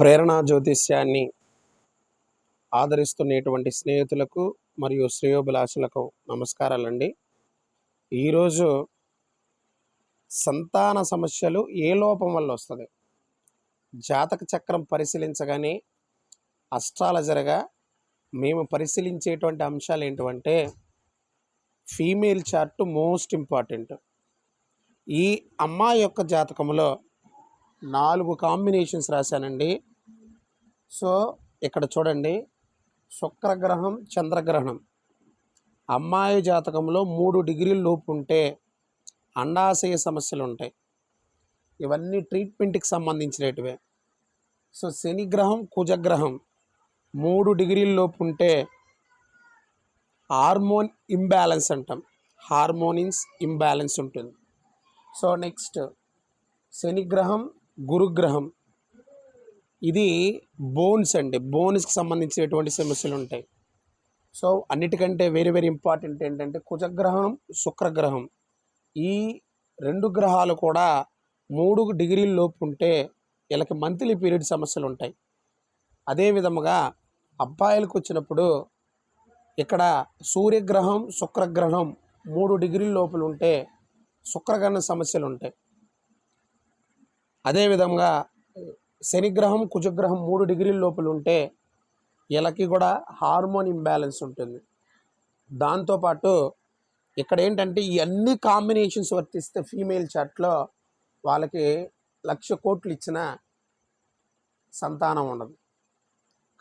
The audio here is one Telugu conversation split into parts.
ప్రేరణ జ్యోతిష్యాన్ని ఆదరిస్తున్నటువంటి స్నేహితులకు మరియు శ్రేయోభిలాషులకు నమస్కారాలండి. ఈరోజు సంతాన సమస్యలు ఏ లోపం వల్ల వస్తుంది? జాతక చక్రం పరిశీలించగానే అస్ట్రాలజర్గా మేము పరిశీలించేటువంటి అంశాలు ఏంటంటే ఫీమేల్ చార్ట్ మోస్ట్ ఇంపార్టెంట్ ఈ అమ్మాయి యొక్క జాతకంలో నాలుగు కాంబినేషన్స్ రాశానండి. సో ఇక్కడ చూడండి. శుక్రగ్రహం చంద్రగ్రహణం. అమ్మాయి జాతకంలో మూడు డిగ్రీల లోపు ఉంటే అండాశయ సమస్యలు ఉంటాయి. ఇవన్నీ ట్రీట్మెంట్కి సంబంధించినటివే. సో శనిగ్రహం కుజగ్రహం మూడు డిగ్రీల లోపు ఉంటే హార్మోన్ ఇంబ్యాలెన్స్ అంటాం. హార్మోనిన్స్ ఇంబ్యాలెన్స్ ఉంటుంది. సో నెక్స్ట్ శనిగ్రహం గురుగ్రహం ఇది బోన్స్ అండి. బోన్స్కి సంబంధించినటువంటి సమస్యలు ఉంటాయి. సో అన్నిటికంటే వెరీ వెరీ ఇంపార్టెంట్ ఏంటంటే కుజగ్రహం శుక్రగ్రహం ఈ రెండు గ్రహాలు కూడా మూడు డిగ్రీల లోపు ఉంటే వీళ్ళకి మంత్లీ పీరియడ్ సమస్యలు ఉంటాయి. అదే విధముగా అబ్బాయిలకు వచ్చినప్పుడు ఇక్కడ సూర్యగ్రహం శుక్రగ్రహం మూడు డిగ్రీల లోపల ఉంటే శుక్రగ్రహణ సమస్యలు ఉంటాయి. అదేవిధంగా శనిగ్రహం కుజగ్రహం మూడు డిగ్రీల లోపల ఉంటే వీళ్ళకి కూడా హార్మోన్ ఇంబ్యాలెన్స్ ఉంటుంది. దాంతోపాటు ఇక్కడ ఏంటంటే ఈ అన్ని కాంబినేషన్స్ వర్తిస్తే ఫీమేల్ చాట్లో వాళ్ళకి లక్ష కోట్లు ఇచ్చిన సంతానం ఉండదు.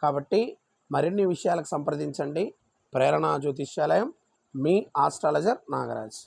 కాబట్టి మరిన్ని విషయాలకు సంప్రదించండి. ప్రేరణ జ్యోతిష్యాలయం మీ ఆస్ట్రాలజర్ నాగరాజ్.